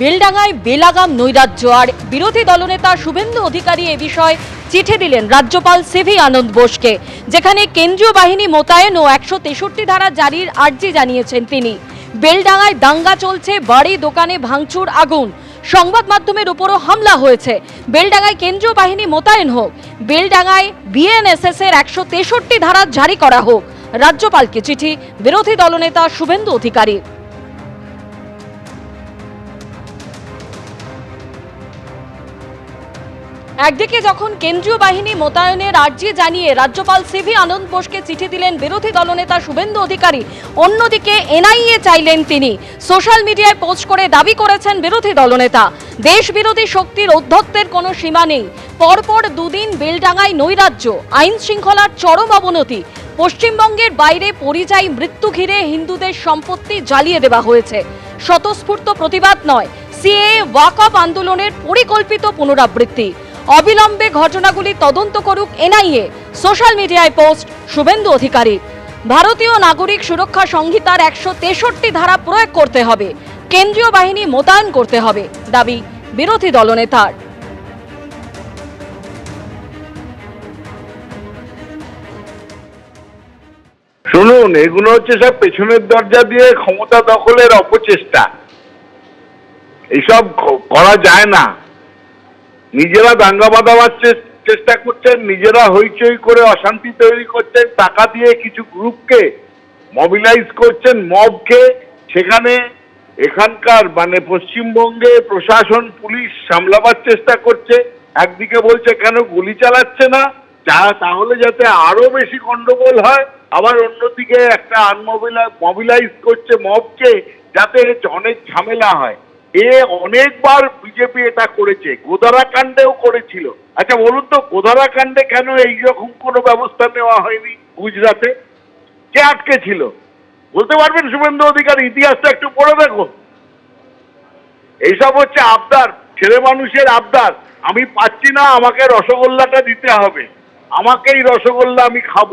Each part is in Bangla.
বেলডাঙ্গায় বেলাগাম নৈরাজ্য আর বিরোধী দলনেতা শুভেন্দু অধিকারী এ বিষয়ে চিঠি দিলেন রাজ্যপাল সিভি আনন্দ বোসকে, যেখানে কেন্দ্রীয় বাহিনী মোতায়েন ও একশো তেষট্টি ধারা জারির আর্জি জানিয়েছেন তিনি। বেলডাঙ্গায় দাঙ্গা চলছে, বাড়ি, দোকানে ভাঙচুর, আগুন। সংবাদ মাধ্যমের উপরও হামলা হয়েছে। বেলডাঙ্গায় কেন্দ্রীয় বাহিনী মোতায়েন হোক, বেলডাঙ্গায় বিএনএসএস এর একশো তেষট্টি ধারা জারি করা হোক। রাজ্যপালকে চিঠি, বিরোধী দলনেতা শুভেন্দু অধিকারী একদিকে যখন কেন্দ্রীয় বাহিনী মোতায়েনের আর্জি জানিয়ে রাজ্যপাল সিভি আনন্দ বোসকে চিঠি দিলেন বিরোধী দলনেতা শুভেন্দু অধিকারী, অন্যদিকে এনআইএ চাইলেন তিনি। সোশ্যাল মিডিয়ায় পোস্ট করে দাবি করেছেন বিরোধী দলনেতা। দেশ বিরোধী শক্তির ঔদ্ধত্যের কোনো সীমা নেই। পরপর দুদিন বেলডাঙ্গায় নৈরাজ্য, আইন শৃঙ্খলার চরম অবনতি। পশ্চিমবঙ্গের বাইরে পরিযায়ী মৃত্যু ঘিরে হিন্দুদের সম্পত্তি জ্বালিয়ে দেওয়া হয়েছে। স্বতঃস্ফূর্ত প্রতিবাদ নয় সিএ ওয়াকআপ আন্দোলনের পরিকল্পিত পুনরাবৃত্তি। অবিলম্বে ঘটনাগুলি তদন্ত করুক এনআইএ। সোশ্যাল মিডিয়ায় পোস্ট, শুভেন্দু অধিকারী। ভারতীয় নাগরিক সুরক্ষা সংহিতার একশো তেষট্টি ধারা প্রয়োগ করতে হবে। কেন্দ্রীয় বাহিনী মোতায়েন করতে হবে, দাবি বিরোধী দলনেতার। শুনুন, এগুলো হচ্ছে সব পেছনের দরজা দিয়ে ক্ষমতা দখলের অপচেষ্টা। এইসব ক- করা যায় না। নিজেরা দাঙ্গা বাঁধাবার চেষ্টা করছেন, নিজেরা হইচই করে অশান্তি তৈরি করছেন, টাকা দিয়ে কিছু গ্রুপকে মবিলাইজ করছেন মবকে সেখানে এখানকার মানে পশ্চিমবঙ্গে প্রশাসন, পুলিশ সামলাবার চেষ্টা করছে। একদিকে বলছে, কেন গুলি চালাচ্ছে না? যা তাহলে যাতে আরও বেশি গন্ডগোল হয়। আবার অন্যদিকে একটা আনমোবিলাইজ মবিলাইজ করছে মবকে যাতে অনেক ঝামেলা হয়। এ অনেকবার বিজেপি এটা করেছে গোদারা কাণ্ডেও করেছিল। আচ্ছা বলুন তো গোদারা কাণ্ডে কেন এইরকম কোনো ব্যবস্থা নেওয়া হয়নি গুজরাটে? কে আটকে ছিল? বলতে পারবেন শুভেন্দু অধিকারী, ইতিহাসটা একটু পড়ে দেখুন এইসব হচ্ছে আবদার, ছেলে মানুষের আবদার। আমি পাচ্ছি না, আমাকে রসগোল্লাটা দিতে হবে। আমাকেই রসগোল্লা আমি খাব।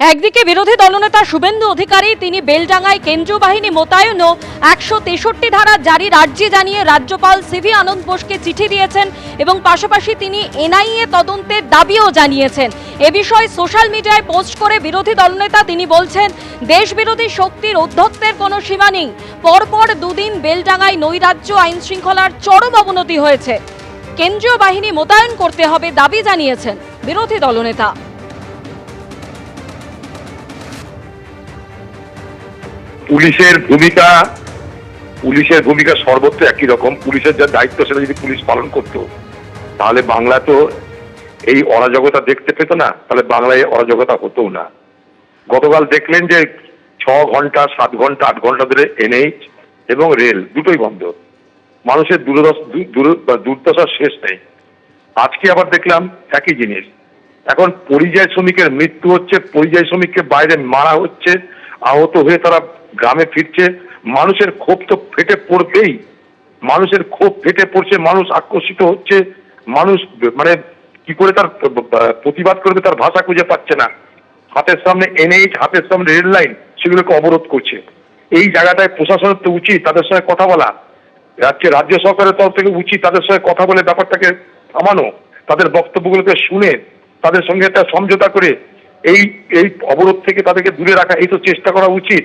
একদিকে বিরোধী দলনেতা শুভেন্দু অধিকারী, তিনি বেলডাঙ্গায় কেন্দ্রীয় বাহিনী মোতায়েন ও একশো তেষট্টি ধারা জারির আর্জি জানিয়ে রাজ্যপাল সিভি আনন্দ বোসকে চিঠি দিয়েছেন এবং পাশাপাশি তিনি এনআইএ তদন্তের দাবিও জানিয়েছেন। এ বিষয়ে সোশ্যাল মিডিয়ায় পোস্ট করে বিরোধী দলনেতা তিনি বলছেন দেশ বিরোধী শক্তির অধ্যত্বের কোনো সীমা নেই। পরপর দুদিন বেলডাঙ্গায় নৈরাজ্য আইন শৃঙ্খলার চরম অবনতি হয়েছে। কেন্দ্রীয় বাহিনী মোতায়েন করতে হবে দাবি জানিয়েছেন বিরোধী দলনেতা। পুলিশের ভূমিকা পুলিশের ভূমিকা সর্বত্র একই রকম। পুলিশের যা দায়িত্ব সেটা যদি পুলিশ পালন করতো, তাহলে বাংলা তো এই অরাজকতা দেখতে পেত না, তাহলে বাংলায় অরাজকতা হতো না। গতকাল দেখলেন যে ছ ঘণ্টা, সাত ঘণ্টা, আট ঘণ্টা ধরে এনএইচ এবং রেল দুটোই বন্ধ। মানুষের দুর্দশার শেষ নেই। আজকে আবার দেখলাম একই জিনিস। এখন পরিযায়ী শ্রমিকের মৃত্যু হচ্ছে, পরিযায়ী শ্রমিককে বাইরে মারা হচ্ছে, আহত হয়ে তারা গ্রামে ফিরছে, মানুষের ক্ষোভ তো ফেটে পড়বেই। মানুষের ক্ষোভ ফেটে পড়ছে, মানুষ আকর্ষিত হচ্ছে, মানুষ মানে কি করে তার প্রতিবাদ করবে তার ভাষা খুঁজে পাচ্ছে না। হাতের সামনে এনএইচ হাতের সামনে রেল লাইন সেগুলোকে অবরোধ করছে। এই জায়গাটায় প্রশাসনের তো উচিত তাদের সঙ্গে কথা বলা। রাজ্যে, রাজ্য সরকারের তরফ থেকে উচিত তাদের সঙ্গে কথা বলে ব্যাপারটাকে থামানো, তাদের বক্তব্যগুলোকে শুনে, তাদের সঙ্গে একটা সমঝোতা করে, এই এই অবরোধ থেকে তাদেরকে দূরে রাখা, এই তো চেষ্টা করা উচিত।